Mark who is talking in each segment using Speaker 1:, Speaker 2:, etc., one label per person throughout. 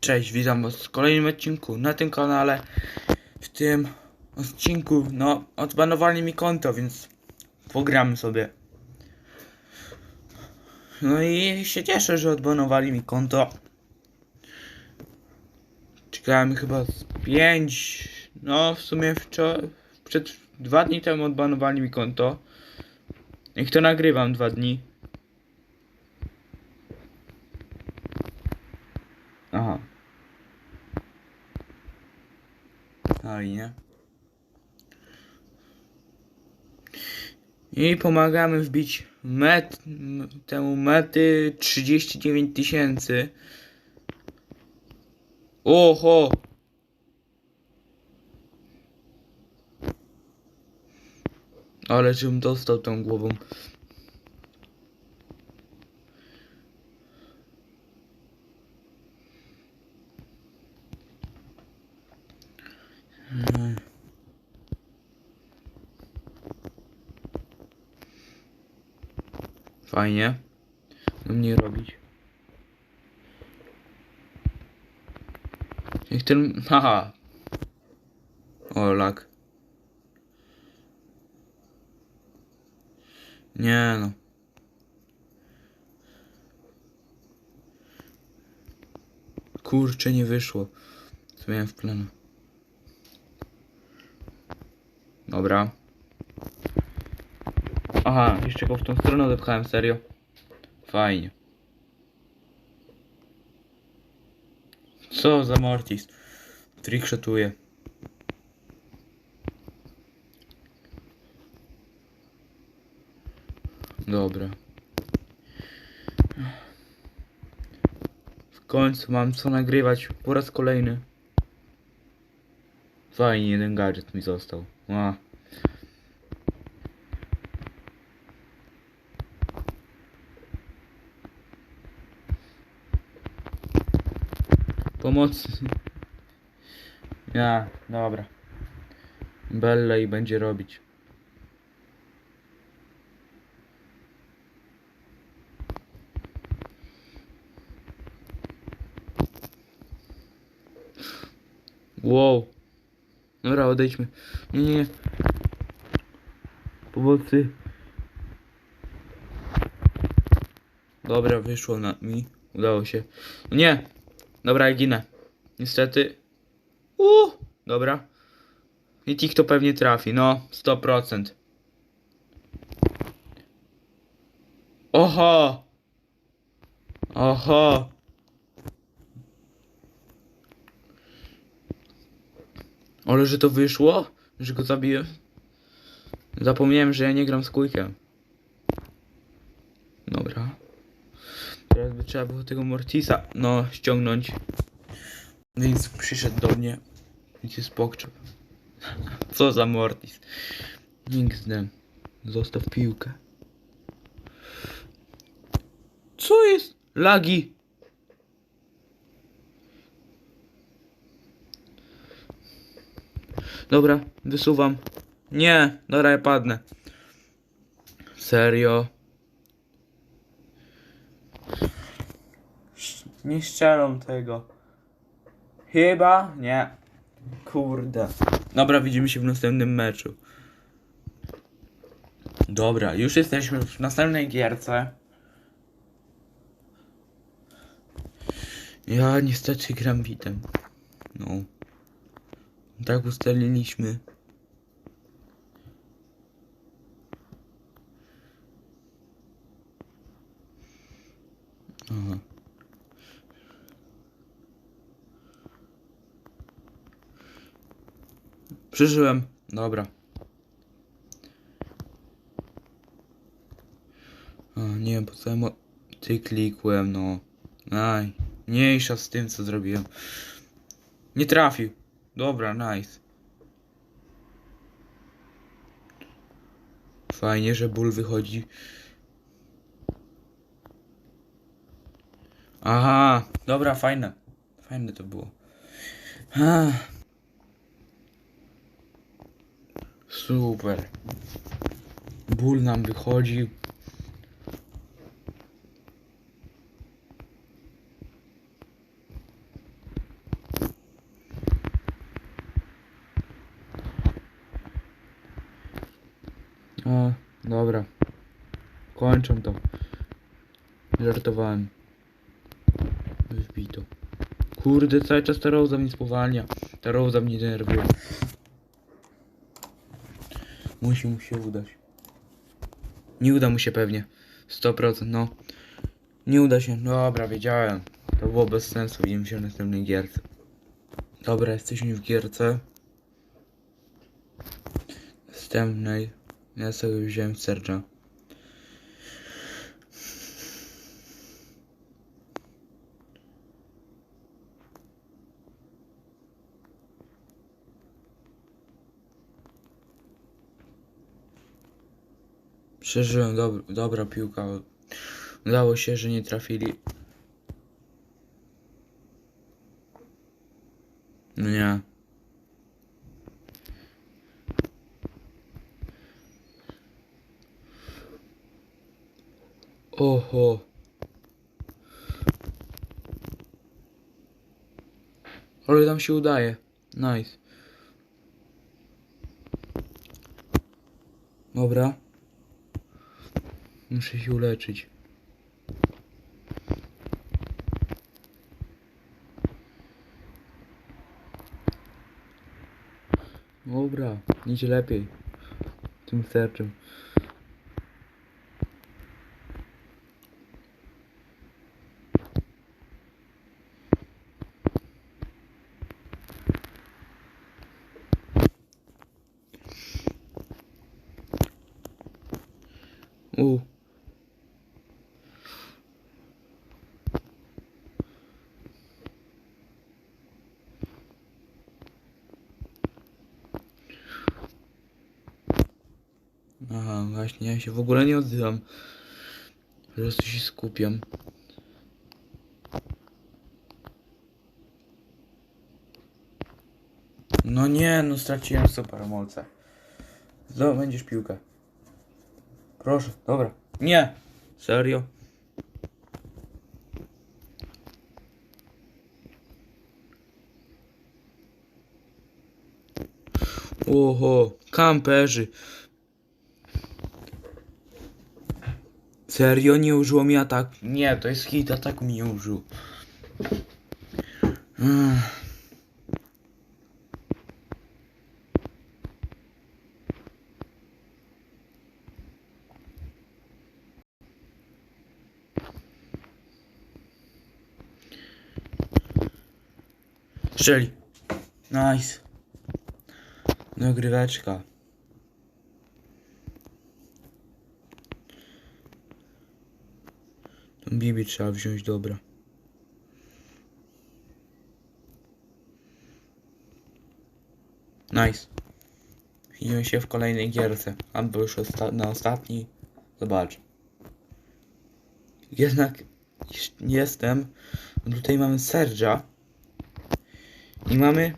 Speaker 1: Cześć, witam was w kolejnym odcinku na tym kanale. W tym odcinku, no, odbanowali mi konto, więc pogramy sobie. No i się cieszę, że odbanowali mi konto. Czekałem chyba z 5, no w sumie wczoraj, przed dwa dni temu odbanowali mi konto. Jak to nagrywam dwa dni. Aha. Fajnie. I pomagamy wbić met, temu mety 39 tysięcy. Oho! Ale czym dostał tą głową? Fajnie. No robić. Niech ten... Haha. O, lak. Nie no. Kurczę, nie wyszło. Co miałem w planie. Dobra. Aha, jeszcze go w tą stronę odepchałem, serio. Fajnie. Co za Mortis? Trickshotuje. Dobra. W końcu mam co nagrywać po raz kolejny. Fajnie, jeden gadżet mi został. A. Pomocy. Ja, dobra. Belle i będzie robić. Wow. Dobra, odejdźmy. Nie, nie, nie. Pomocy. Dobra, wyszło na mi. Udało się. No nie. Dobra, ginę. Niestety. Uuu, dobra. I tik to pewnie trafi, no, 100%. Oho! Oho! Ale że to wyszło? Że go zabiję? Zapomniałem, że ja nie gram z kujkiem. Dobra. Teraz by trzeba było tego Mortisa, no, ściągnąć. Więc przyszedł do mnie. Widzicie, spokczep. Co za Mortis. Nigdy. Zostaw piłkę. Co jest? Lagi. Dobra, wysuwam. Nie, dobra, ja padnę. Serio? Nie strzelą tego. Chyba nie. Kurde. Dobra, widzimy się w następnym meczu. Dobra, już jesteśmy w następnej gierce. Ja niestety gram bitem. No. Tak ustaliliśmy. Aha. Przeżyłem. Dobra. A, nie wiem po co ja mo- ty klikłem, no. Aj. Mniejsza z tym co zrobiłem. Nie trafił. Dobra, nice. Fajnie, że ból wychodzi. Aha, dobra, fajne. Fajne to było. Ah. Super. Ból nam wychodzi. A, dobra. Kończę to. Żartowałem. Wybito. Kurde, cały czas ta roza mnie spowalnia. Ta roza mnie denerwuje. Musi mu się udać. Nie uda mu się pewnie. 100%, no. Nie uda się. Dobra, wiedziałem. To było bez sensu. Widzimy się w następnej gierce. Dobra, jesteśmy w gierce. Następnej. Ja sobie wziąłem Serge'a. Przeżyłem, dob dobra piłka. Udało się, że nie trafili. No nie. Oho. Ale nam się udaje. Nice. Dobra. Muszę się uleczyć. Dobra, idzie lepiej. Tym serczem. U. Aha, właśnie, ja się w ogóle nie odzywam. Po prostu się skupiam. No nie, no straciłem super moce. Zdobędziesz piłkę. Proszę, dobra. Nie! Serio? Oho, kamperzy. Serio nie użyło mi atak? Nie, to jest hit, ataku mi nie użył. Strzeli. Nice. Dogryweczka. Bibi trzeba wziąć, dobra. Nice. Widzimy się w kolejnej gierce. Albo już osta na ostatni. Zobacz. Jednak jest- jestem. Tutaj mamy Serge'a. I mamy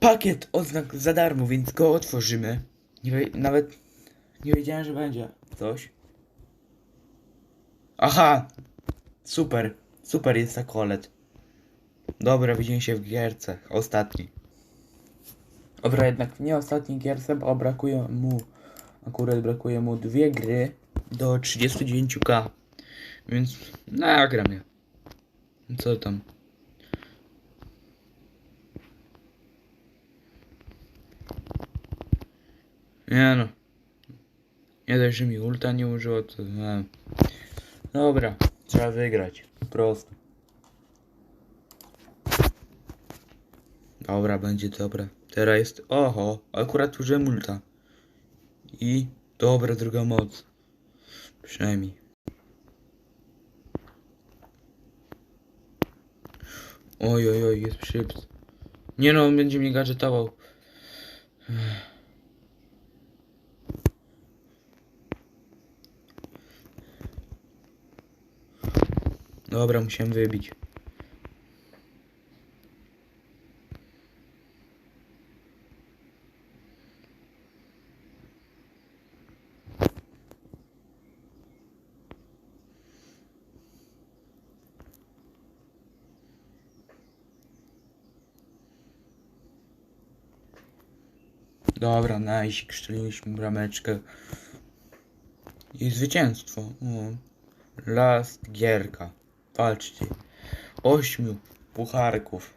Speaker 1: pakiet odznak za darmo, więc go otworzymy. Nie, nawet nie wiedziałem, że będzie coś. Aha! Super, super jest ta kolet. Dobra, widzimy się w gierce. Ostatni. Dobra, jednak nie ostatni gierce, bo brakuje mu. Akurat brakuje mu dwie gry do 39k. Więc nagram je. Co tam? Nie no. Nie dość, że mi ulta nie użyło, to... E. Dobra, trzeba wygrać. Po prostu. Dobra, będzie dobra. Teraz jest... Oho, akurat użyłem ulta. I... Dobra, druga moc. Przynajmniej. Oj, oj, oj, jest przyps. Nie no, on będzie mnie gadżetował. Dobra, musiałem wybić. Dobra, najsik, nice. brameczkę. I zwycięstwo. Last gierka. Patrzcie. Ośmiu pucharków.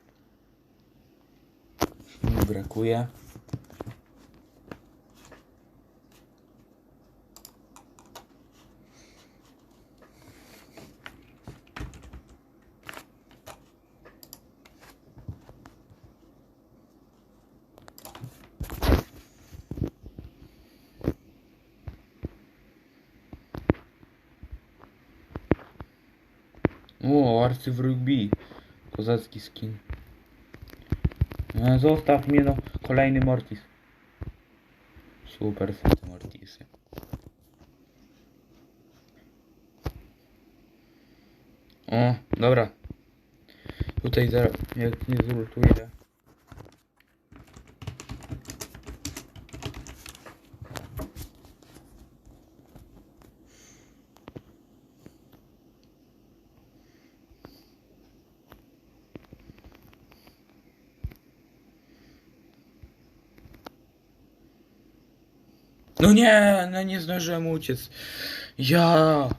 Speaker 1: Mi brakuje. O, arcy w rugby. Kozacki skin. No, zostaw mnie no. Kolejny Mortis. Super są te Mortisy. O, dobra. Tutaj zaraz, jak nie zultuję. No nie, no nie zdążyłem uciec. Ja.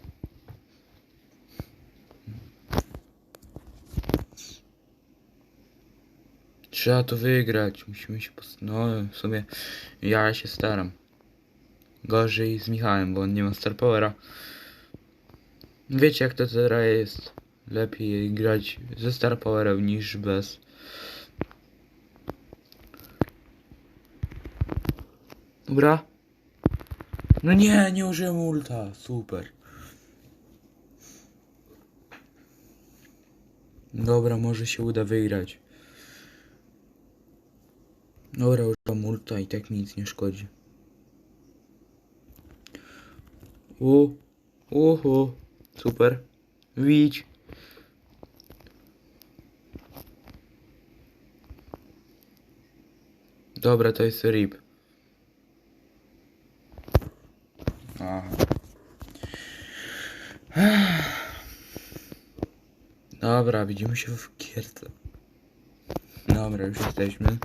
Speaker 1: Trzeba to wygrać. Musimy się pos... No, w sumie ja się staram. Gorzej z Michałem, bo on nie ma Star Powera. Wiecie jak to teraz jest. Lepiej grać ze Star Powerem niż bez. Dobra. No nie, nie użyłem ulta. Super. Dobra, może się uda wygrać. Dobra, używam ulta i tak mi nic nie szkodzi. U, uhu, super. Widź. Dobra, to jest RIP. Aha. Dobra, widzimy się w kierce. Dobra, już jesteśmy.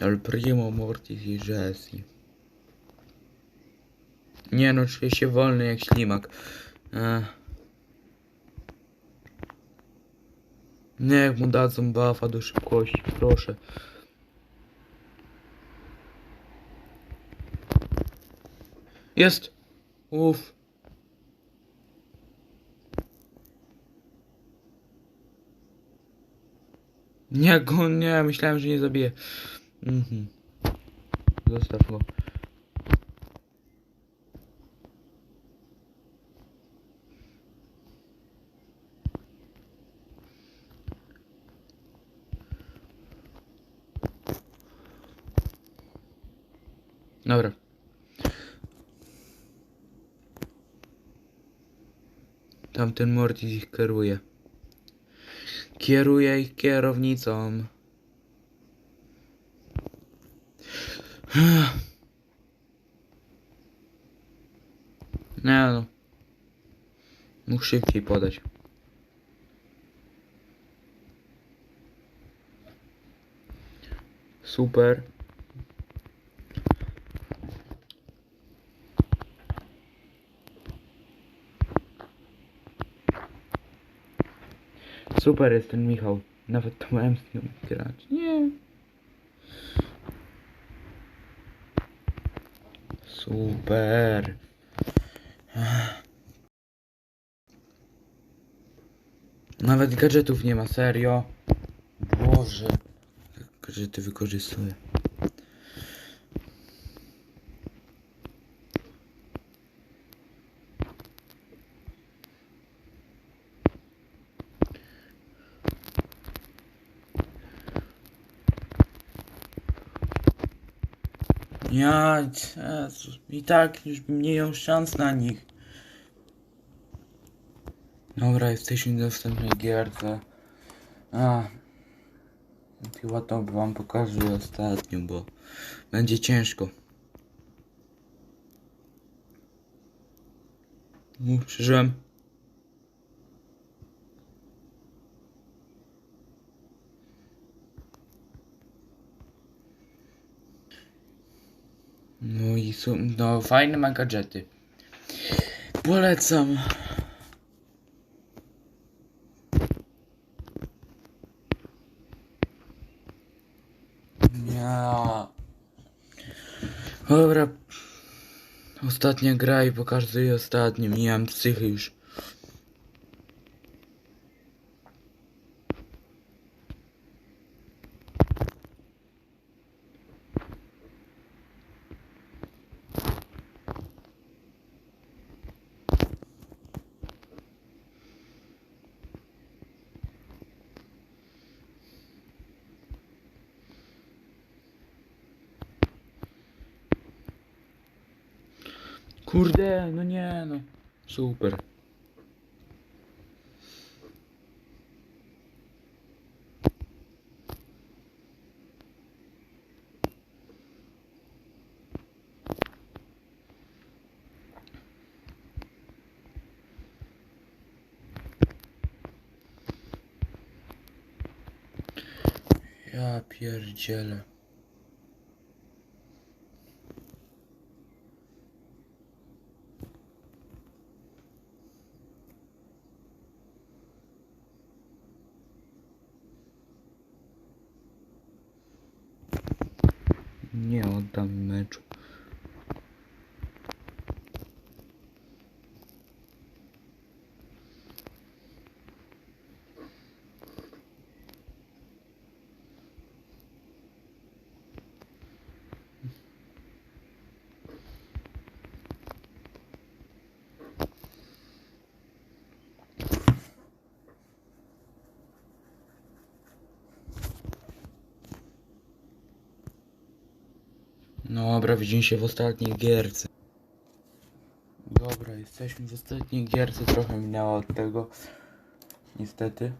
Speaker 1: El Primo Mortis i Jesse. Nie no, czuję się wolny jak ślimak. Ech. Niech mu dadzą buffa do szybkości, proszę. Jest! Uff. Nie, go, nie, myślałem, że nie zabije. Mhm. Zostaw go. Dobra. Tamten Mortis ich kieruje. Kieruje ich kierownicą. Nie no. Mógł szybciej podać. Super. Super jest ten Michał. Nawet to miałem z nią grać. Nie. Super. Nawet gadżetów nie ma, serio. Boże. Gadżety wykorzystuję. Ja, Jezus, i tak już bym nie miał szans na nich. Dobra, jesteśmy w następnej gierce. A. Chyba to wam pokażę ostatnią, bo będzie ciężko. Przeżyłem. No i su- no fajne ma gadżety. Polecam. Ja. Dobra. Ostatnia gra i po każdej ostatniej. Miałem psychy już. Kurde, no nie no. Super. Ja pierdzielę. Nie oddam meczu. No dobra, widzimy się w ostatniej gierce. Dobra, jesteśmy w ostatniej gierce, trochę minęło od tego. Niestety.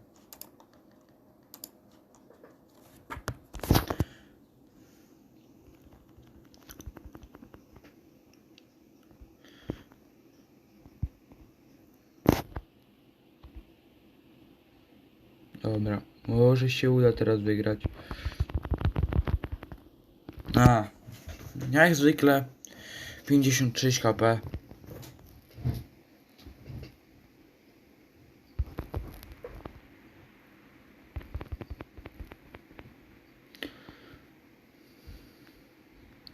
Speaker 1: Dobra, może się uda teraz wygrać. A, jak zwykle 56 kp.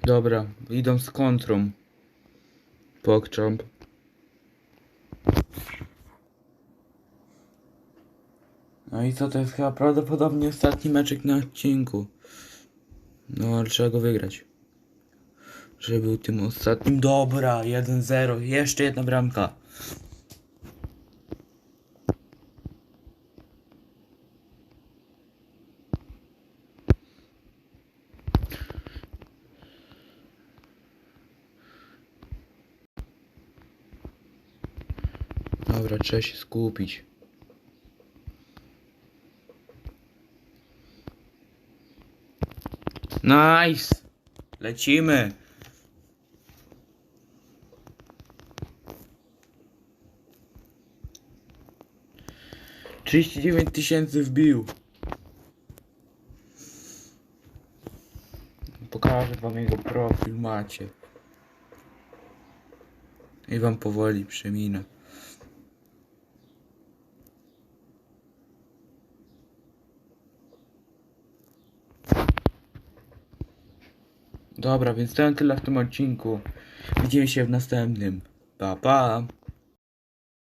Speaker 1: Dobra, idą z kontrą. Pokczamp. No i co, to jest chyba prawdopodobnie ostatni meczek na odcinku. No, ale trzeba go wygrać. Żeby był tym ostatnim. Dobra, 1-0. Jeszcze jedna bramka. Dobra, trzeba się skupić. Nice! Lecimy! Trzydzieści dziewięć tysięcy wbił. Pokażę wam jego profil macie. I wam powoli przeminę. Dobra, więc to tyle w tym odcinku. Widzimy się w następnym. Pa, pa!